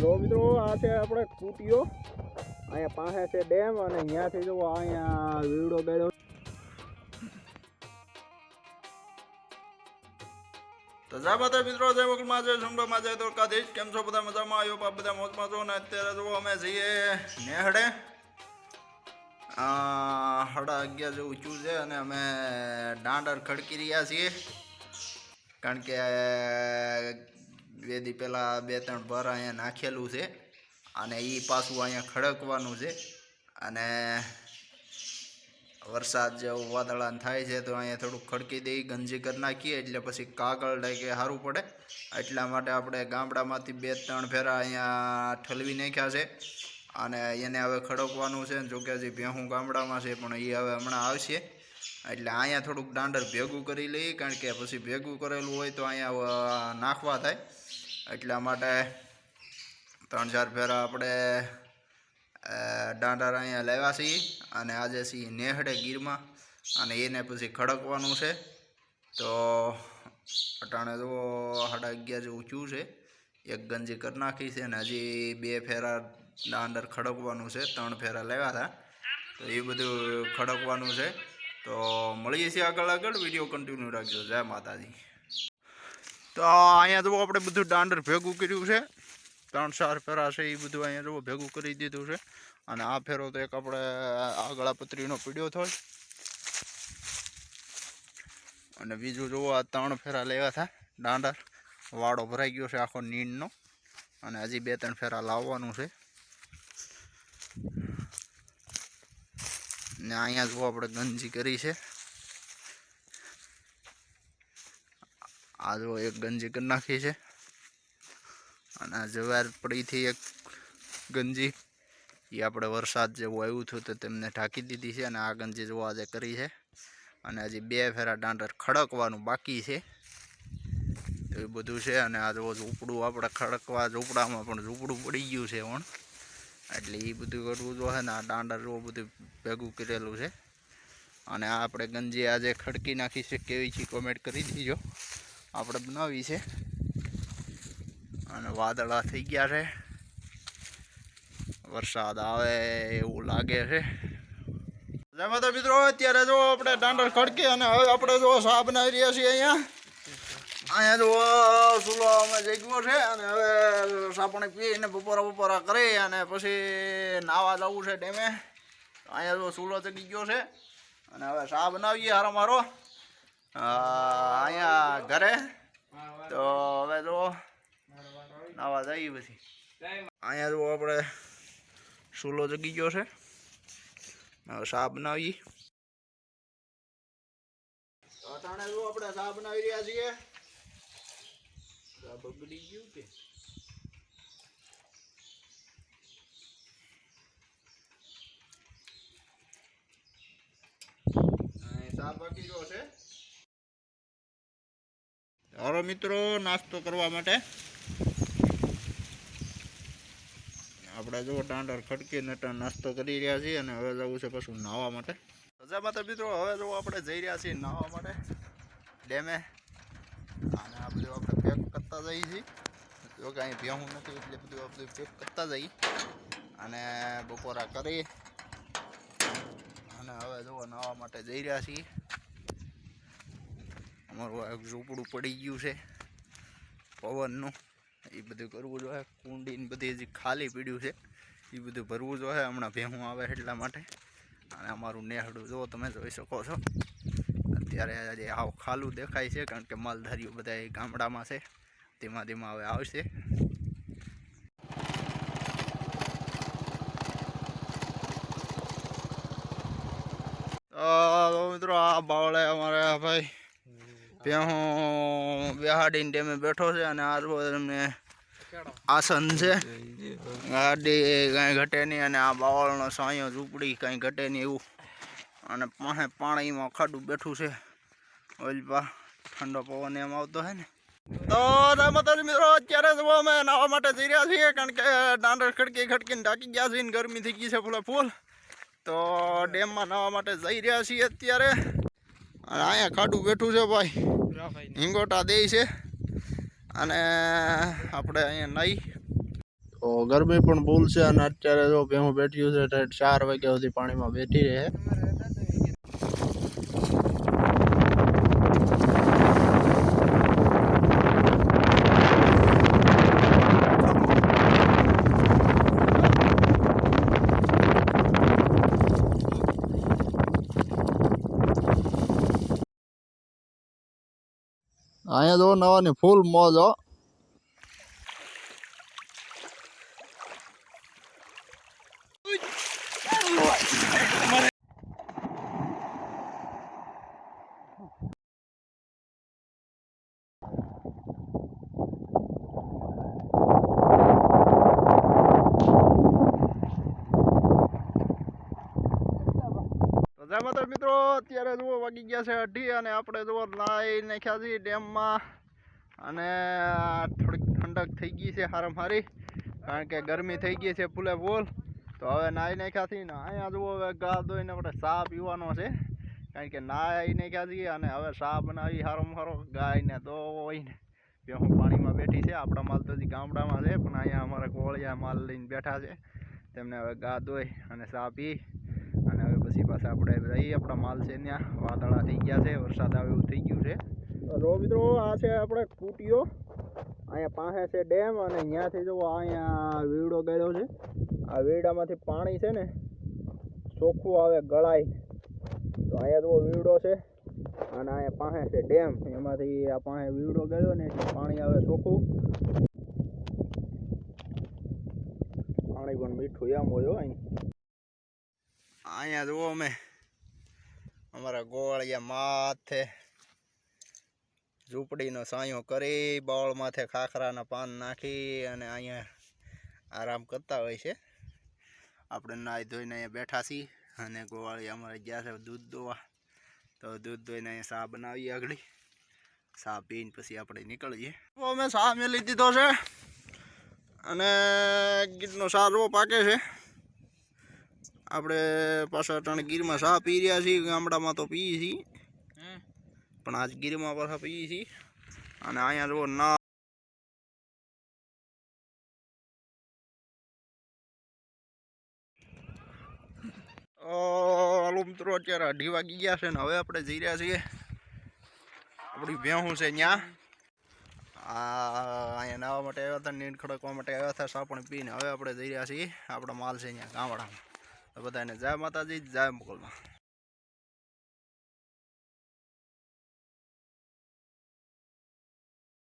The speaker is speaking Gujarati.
તો મિત્રો, આ છે આપણે કુટીઓ અહીંયા પાસે છે ડેમ અને અહીંયાથી જો અહીંયા વીડો ગાડ્યો તો જા બધા મિત્રો, જય મોકલમાં, જય સુંડોમાં જય દ્વારકાધીશ. કેમ છો બધા મજામાં? આવ્યો બાપ બધા મોજમાં છો. ને અત્યારે જો અમે જઈએ નેહડે. સાડા અગિયાર જેવું ઊંચું છે અને અમે દાંડર ખડકી રહ્યા છીએ. કારણ કે બે દી પહેલાં બે ત્રણ ભર અહીંયા નાખેલું છે અને એ પાછું અહીંયા ખડકવાનું છે અને વરસાદ જેવું વાદળાન થાય છે તો અહીંયા થોડુંક ખડકી દઈ ગંજી કરી નાખીએ એટલે પછી કાગળ ડાકે સારું પડે. એટલા માટે આપણે ગામડામાંથી બે ત્રણ ફેરા અહીંયા ઠલવી નાખ્યા છે અને એને હવે ખડકવાનું છે જોકે હજી ભેહું ગામડામાં છે પણ એ હવે હમણાં આવશે. એટલે અહીંયા થોડુંક દાંડર ભેગું કરી લઈએ કારણ કે પછી ભેગું કરેલું હોય તો અહીંયા નાખવા થાય. એટલા માટે ત્રણ ચાર ફેરા આપણે દાંડા અહીંયા લાવ્યા છીએ અને આજે છીએ નેહડે ગીરમાં અને એને પછી ખડકવાનું છે. તો અટાણે જો સાડા અગિયાર જેવું ઊંચું છે. એક ગંજી કરી નાખી છે અને હજી બે ફેરા દાંડર ખડકવાનું છે. ત્રણ ફેરા લાવ્યા હતા. તો એ બધું ખડકવાનું છે. તો મળીએ છીએ આગળ આગળ. વીડિયો કન્ટિન્યુ રાખજો. જય માતાજી. તો અહીંયા જુઓ આપણે બધું દાંડર ભેગું કર્યું છે. ત્રણ ચાર ફેરા છે એ બધું અહીંયા જુઓ ભેગું કરી દીધું છે. અને આ ફેરો તો એક આપણે આગળા પતરીનો પીડ્યો થાય. અને બીજું જુઓ આ ત્રણ ફેરા લેવા હતા દાંડર. વાડો ભરાઈ ગયો છે આખો નીંદનો અને હજી બે ત્રણ ફેરા લાવવાનું છે. ને અહીંયા જુઓ આપણે ગંજી કરી છે. આ જો એક ગંજી કરી નાખી છે. અને આ જવાર પડીથી એક ગંજી, એ આપણે વરસાદ જેવું આવ્યું હતું તો તેમને ઢાંકી દીધી છે અને આ ગંજી જોવા આજે કરી છે. અને હજી બે ફેરા દાંડર ખડકવાનું બાકી છે. એ બધું છે અને આ જો ઝૂંપડું આપણે ખડકવા ઝૂંપડામાં પણ ઝૂંપડું પડી ગયું છે પણ. એટલે એ બધું કરવું જોઈએ ને આ દાંડર જો બધું ભેગું કરેલું છે. અને આ આપણે ગંજી આજે ખડકી નાખી છે. કેવી છે કોમેન્ટ કરી દીજો. આપણે બનાવી છે. અને વાદળા થઈ ગયા છે. વરસાદ આવે એવું લાગે છે. જય તો મિત્રો, અત્યારે જો આપણે દાંડર ખડકી અને હવે આપણે જો સા બનાવી રહ્યા છીએ અહીંયા. અહીંયા જો ચૂલો અમે જગ્યો છે અને હવે સાપણી પીને બપોરા બપોરા કરી અને પછી નાવા જવું છે ડેમે. અહીંયા જો ચૂલો ચગી ગયો છે. અને હવે સા બનાવીએ હારો મારો. તો હવે તો નાવા જઈએ પછી. અહીંયા જો આપણે સૂલો જગી ગયો છે. હવે સા બનાવીએ. જો આપણે સા બનાવી રહ્યા છીએ. બગડી ગયું કે? સા બાકી છે. હારો મિત્રો, નાસ્તો કરવા માટે. આપણે જો ટાંડર ખડકી નટા નાસ્તો કરી રહ્યા છીએ અને હવે જવું છે પાછું નાહવા માટે. રજા તો મિત્રો, હવે જો આપણે જઈ રહ્યા છીએ નાહવા માટે ડેમે. અને આ બધું આપણે પેક કરતા જઈએ છીએ. જો કાંઈ ભેહું નથી, એટલે બધું આપણે પેક કરતા જઈએ. અને બપોરા કરી અને હવે જો નાહવા માટે જઈ રહ્યા છીએ. અમારું આ ઝૂંપડું પડી ગયું છે. પવનનું. એ બધું કરવું જોઈએ. કુંડીને બધી હજી ખાલી પીડ્યું છે. એ બધું ભરવું જોઈએ. હમણાં ભેહું આવે એટલા માટે. અને અમારું નેહડું જો તમે જોઈ શકો છો. અત્યારે આજે આવ ખાલું દેખાય છે, કારણ કે માલધારીઓ બધા એ ગામડામાં છે. ધીમા ધીમા હવે આવશે. મિત્રો, આ બાવળે અમારે આ ભાઈ ભેહું બેહાડીને ટેમે બેઠો છે અને આ તમને આસન છે. ગાડી કાંઈ ઘટે નહીં અને આ બાવળનો સાયો ઝૂંપડી કાંઈ ઘટે નહીં એવું. અને પાસે પાણીમાં ખાડું બેઠું છે. ઓલપા ઠંડો પવન એમ આવતો હે ને. તો માતાજી મિત્રો, અત્યારે જો અમે નાવા માટે જઈ રહ્યા છીએ કારણ કે દાંડર ખડકી ખડકીને ઢાંકી ગયા છીએ ગરમી થઈ ગઈ છે ફૂલે ફૂલ. તો ડેમમાં નાવા માટે જઈ રહ્યા છીએ અત્યારે. અહીંયા ખાડું બેઠું છે ભાઈ. હિંગોટા દે છે. અને આપણે અહીંયા નાઈ. તો ગરમી પણ ભૂલ છે અને અત્યારે જો ભેહું બેઠ્યું છે ચાર વાગ્યા સુધી પાણીમાં બેઠી રહે. અહીંયા જો નવાની ફૂલ મોજ હો. જય માતા મિત્રો? અત્યારે જુઓ, વાગી ગયા છે અઢી અને આપણે જુઓ નાઈ નાખ્યા છીએ ડેમમાં. અને થોડીક ઠંડક થઈ ગઈ છે હારે હારી કારણ કે ગરમી થઈ ગઈ છે ફૂલે ફૂલ. તો હવે નાહી નાખ્યા છીએ ને અહીંયા જુઓ, હવે ગા ધોઈને આપણે ચા પીવાનો છે. કારણ કે નાહી નાખ્યા છીએ અને હવે ચા બનાવી હારો હારો ગાયને ધોઈને. બે હું પાણીમાં બેઠી છે, આપણા માલ તો ગામડામાં છે, પણ અહીંયા અમારા કોળિયા માલ લઈને બેઠા છે. તેમને હવે ગા ધોઈ અને ચા પી. પછી પાછા આપણે જઈએ, આપણા માલ છે ત્યાં. વાદળા થઈ ગયા છે, વરસાદ આવે એવું થઈ ગયું છે. તો મિત્રો, આ છે આપણે કુટીઓ અહીંયા પાસે છે ડેમ અને અહીંયાથી જો અહીંયા વીડો ગયેલો છે. આ વીડામાંથી પાણી છે ને, ચોખ્ખું આવે, ગળાય. તો અહીંયા જો વીડો છે અને અહીંયા પાસે છે ડેમ. એમાંથી આ પાસે વીડો ગયેલો ને પાણી આવે ચોખ્ખું. પાણી પણ મીઠું એમ હોય અહીં. અહીંયા જુઓ અમે. અમારા ગોવાળિયા માથે ઝૂંપડીનો સાયો કરી બાવળ માથે ખાખરાના પાન નાખી અને અહીંયા આરામ કરતા હોય છે. આપણે નાહી ધોઈને અહીંયા બેઠા છીએ અને ગોવાળિયા અમારે ગયા છે દૂધ દોવા. તો દૂધ દોઈને અહીંયા સા બનાવીએ આગળ. સા પીને પછી આપણે નીકળીએ. અમે ચા લીધી દીધો છે અને ગીરનો સારો પાકે છે. આપણે પાછા અટાણે ગીરમાં ચા પી રહ્યા છીએ ગામડામાં તો પીએ છીએ. પણ આજ ગીરમાં પાછા પીએ છીએ. અને અહીંયા જુઓ ના હાલો મિત્રો અત્યારે અઢી વાગી ગયા છે ને હવે આપણે જઈ રહ્યા છીએ. આપણી ભેહું છે ત્યાં આ અહીંયા નાવા માટે આવ્યા હતા નીંદ ખડકવા માટે આવ્યા હતા સા પણ પીને હવે આપણે જઈ રહ્યા છીએ. આપણા માલ છે અહીંયા ગામડામાં. તો બધાને જય માતાજી જય મુકલમાં.